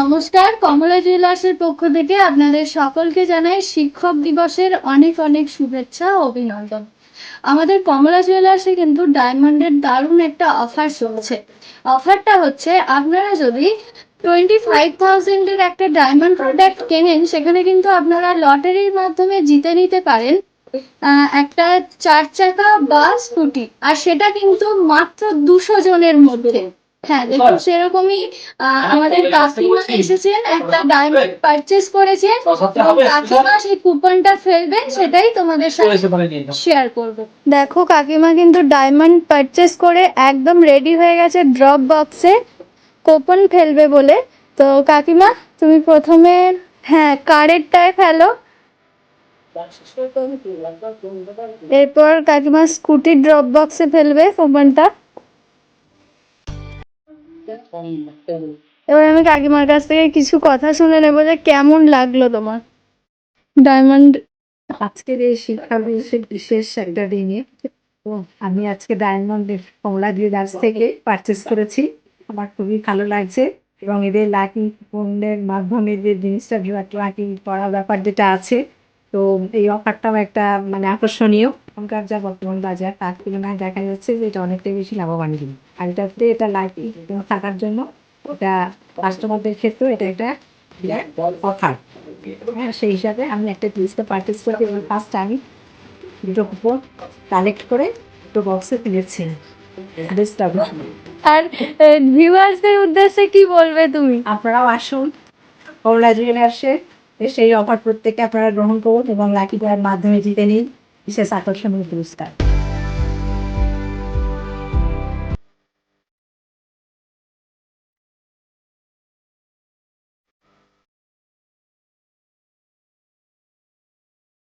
নমস্কার, কমলা জুয়েলার্সের পক্ষ থেকে আপনাদের সকলকে জানাই শিক্ষক দিবসের অনেক অনেক শুভেচ্ছা অভিনন্দন। আমাদের কমলা জুয়েলার্সে কিন্তু ডায়মন্ডের দারুণ একটা অফার চলছে। অফারটা হচ্ছে, আপনারা যদি টোয়েন্টি ফাইভ থাউজেন্ডের একটা ডায়মন্ড প্রোডাক্ট কেনেন, সেখানে কিন্তু আপনারা লটারির মাধ্যমে জিতে নিতে পারেন একটা চার চাকা বা স্কুটি। আর সেটা কিন্তু মাত্র দুশো জনের মধ্যে। হ্যাঁ দেখুন সেরকমই আমাদের কাকিমা এসেছেন একটা ডায়মন্ড পারচেস করেছেন এবং কাকিমা সেই কুপনটা ফেলবে সেটাই তোমাদের সাথে শেয়ার করব। দেখো কাকিমা কিন্তু ডায়মন্ড পারচেস করে একদম রেডি হয়ে গেছে ড্রপ বক্সে কুপন ফেলবে বলে। তো কাকিমা তুমি প্রথমে হ্যাঁ কার্ডেরটায় ফেলো। এরপর কাকিমা স্কুটির ড্রপ বক্সে ফেলবে কুপনটা এবার আমি কাকিমার কাছ থেকে কিছু কথা শুনে নেব যে কেমন লাগল তোমার? ডায়মন্ড আজকের এই শিক্ষা বিশেষ একটা দিনে তো আমি আজকে ডায়মন্ড কমলা জুয়েলার্স থেকে পারচেস করেছি। আমার খুবই ভালো লাগছে এবং এদের লাকি পণ্যের মাধ্যমে যে জিনিসটা লাকি করার ব্যাপার যেটা আছে তো এই অফারটাও একটা মানে আকর্ষণীয়। এখনকার যা বর্তমান বাজার তার তুলনায় দেখা যাচ্ছে যে এটা অনেকটাই বেশি লাভবান জিনিস আর এটাতে এটা লাকি থাকার জন্য এটা কাস্টমারদের ক্ষেত্রেও এটা একটা অফার হ্যাঁ সেই হিসাবে আমি একটা জিনিসটা পারচেস করে এবং ফার্স্ট আমি দুটো কুপন কালেক্ট করে দুটো বক্সে তুলেছি আর ভিউয়ার্সদের উদ্দেশ্যে কি বলবে তুমি? আপনারাও আসুন কমলা জুয়েলার্সে সেই অফার প্রত্যেককে আপনারা গ্রহণ করুন এবং লাকি ড্রয়ের মাধ্যমে জিতে নিন। বিশেষ আকর্ষণীয় পুরস্কার